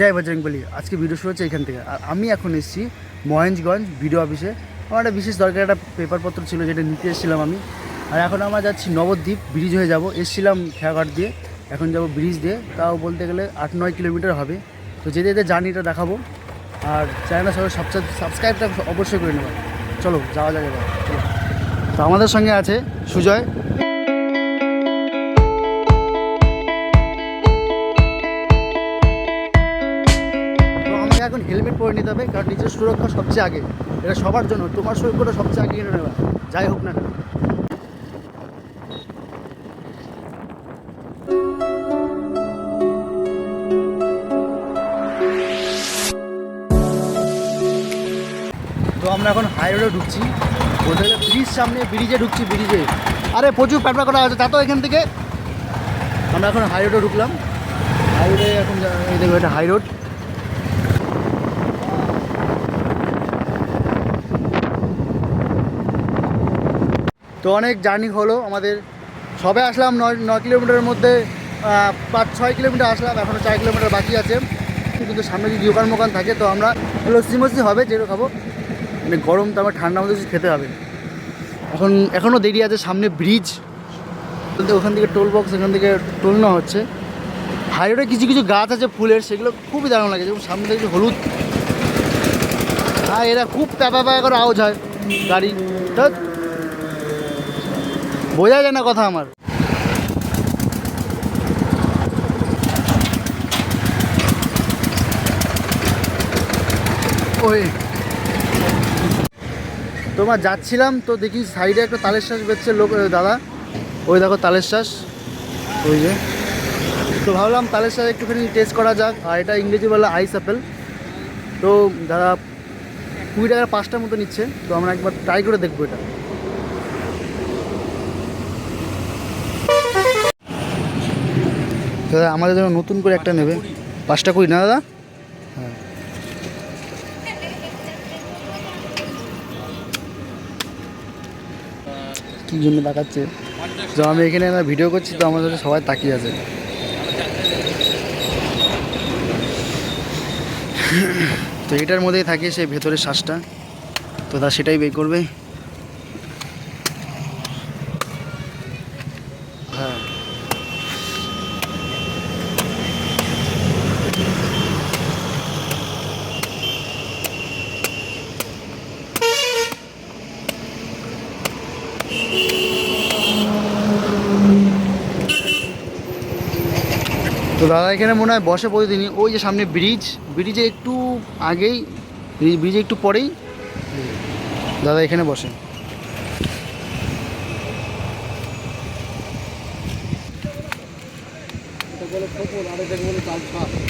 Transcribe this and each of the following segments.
জয় বজরংবলী আজকে ভিডিও শুরু হচ্ছে এখান থেকে। আর আমি এখন এসেছি মহেঞ্জগঞ্জ ভিডিও অফিসে আমার একটা বিশেষ দরকার, একটা পেপারপত্র ছিল যেটা নিতে এসেছিলাম আমি। আর এখন আমরা যাচ্ছি নবদ্বীপ ব্রিজ হয়ে যাব। এসেছিলাম খেয়াঘাট দিয়ে, এখন যাব ব্রিজ দিয়ে। তাও বলতে গেলে আট নয় কিলোমিটার হবে। তো যেতে যেতে জার্নিটা দেখাবো। আর চ্যানেলটা সবাই সবচেয়ে সাবস্ক্রাইবটা অবশ্যই করে নেবেন চলো, যাওয়া যাবে তো আমাদের সঙ্গে আছে সুজয়। এখন হেলমেট পরে নিতে হবে, কারণ নিজের সুরক্ষা সবচেয়ে আগে। এটা সবার জন্য, তোমার সুরক্ষাটা সবচেয়ে আগে কিনে নেওয়া। যাই হোক না কেন। তো আমরা এখন হাই রোডে ঢুকছি। বলতে গেলে ব্রিজ সামনে ব্রিজে ঢুকছি ব্রিজে আরে, প্রচুর প্যাপড়া করা আছে তা তো এখান থেকে। আমরা এখন হাই রোডে ঢুকলাম। হাই রোডে এখন এই দেখো, এটা হাই রোড তো অনেক জার্নি হলো আমাদের। সবে আসলাম নয় নয় কিলোমিটারের মধ্যে পাঁচ, ছয় কিলোমিটার আসলাম এখনও চার কিলোমিটার বাকি আছে। কিন্তু সামনে যদি দোকান মোকান থাকে, তো আমরা লস্যি মস্যি হবে যেটা খাব। মানে গরম তো আমার ঠান্ডা মধ্যে খেতে হবে। এখন এখনও দেরি আছে, সামনে ব্রিজ ওখান থেকে টোল বক্স এখান থেকে টোল নেওয়া হচ্ছে। হাইরোডে কিছু কিছু গাছ আছে, ফুলের, সেগুলো খুবই দারুণ লাগে। যেমন সামনে দেখছি হলুদ। হ্যাঁ এরা খুব প্যাপা প্যাপা করে আওয়াজ হয়। গাড়ি। বোঝা যায় না কথা আমার। ওই। তোমার যাচ্ছিলাম তো দেখি সাইডে একটা তালের শ্বাস বেচছে লোক দাদা। ওই দেখো তালের শ্বাস। ওই যে। তো ভাবলাম তালের শ্বাস একটুখানি টেস্ট করা যাক, আর এটা ইংরেজি বলে আইস অ্যাপেল তো দাদা কুড়ি টাকার পাঁচটার মতো নিচ্ছে, তো আমরা একবার ট্রাই করে দেখব এটা। দাদা, আমাদের জন্য নতুন করে একটা নেবে। পাঁচটা কুড়ি, না দাদা? হ্যাঁ। কী জন্য তাকাচ্ছে? তো আমি এখানে ভিডিও করছি, তো আমাদের সবাই তাকিয়ে আছে। তো এটার মধ্যেই থাকে সেই ভেতরের শ্বাসটা। তো তা সেটাই বের করবে। তো দাদা এখানে মনে হয় বসে প্রতিদিনই। ওই যে সামনে ব্রিজ ব্রিজে একটু আগেই ব্রিজে একটু পরেই দাদা এখানে বসে। মাসের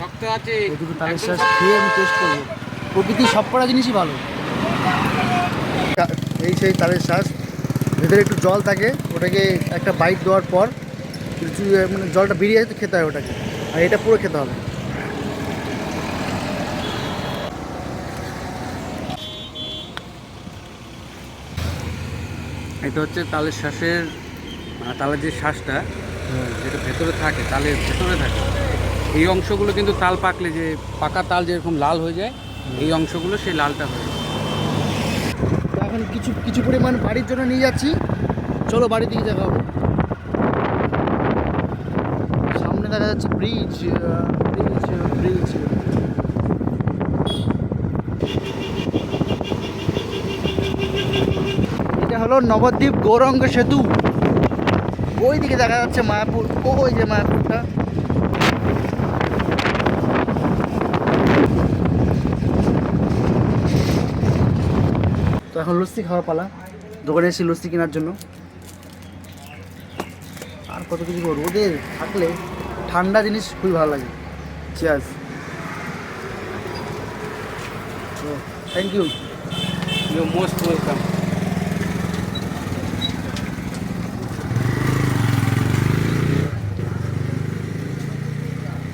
শক্ত আছে। দুটো তালের শ্বাস খেয়ে আমি টেস্ট করব। প্রকৃতির সব কটা জিনিসই ভালো। এই সেই তালের শ্বাস। ভেতরে একটু জল থাকে ওটাকে একটা বাইট দেওয়ার পর কিছু, মানে জলটা বেরিয়ে যেতে খেতে হয় ওটাকে। আর এটা পুরো খেতে হবে। এটা হচ্ছে তালের শ্বাসের মানে তালের যে শ্বাসটা যেটা ভেতরে থাকে তালের ভেতরে থাকে। এই অংশগুলো কিন্তু তাল পাকলে যে পাকা তাল যেরকম লাল হয়ে যায়, এই অংশগুলো সেই লালটা হয়ে যায়। এখন কিছু কিছু পরিমাণ বাড়ির জন্য নিয়ে যাচ্ছি। চলো বাড়ির দিকে দেখাবো। সামনে দেখা যাচ্ছে ব্রিজ ব্রিজ ব্রিজ এটা হলো নবদ্বীপ গৌরঙ্গ সেতু। ওই দিকে দেখা যাচ্ছে মায়াপুর ওই যে মায়াপুরটা। এখন লস্যি খাওয়ার পালা। দোকানে এসেছি লস্যি কেনার জন্য। আর কত কিছু। রোদের থাকলে ঠান্ডা জিনিস খুবই ভালো লাগে। Cheers thank you you most welcome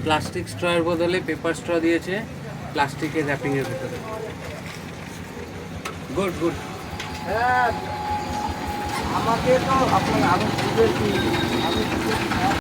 plastic স্ট্রয়ের বদলে পেপার স্ট্র দিয়েছে। প্লাস্টিকের র্যাপিংয়ের ভিতরে। গুড গুড হ্যাঁ আমাকে তো আপনার আরও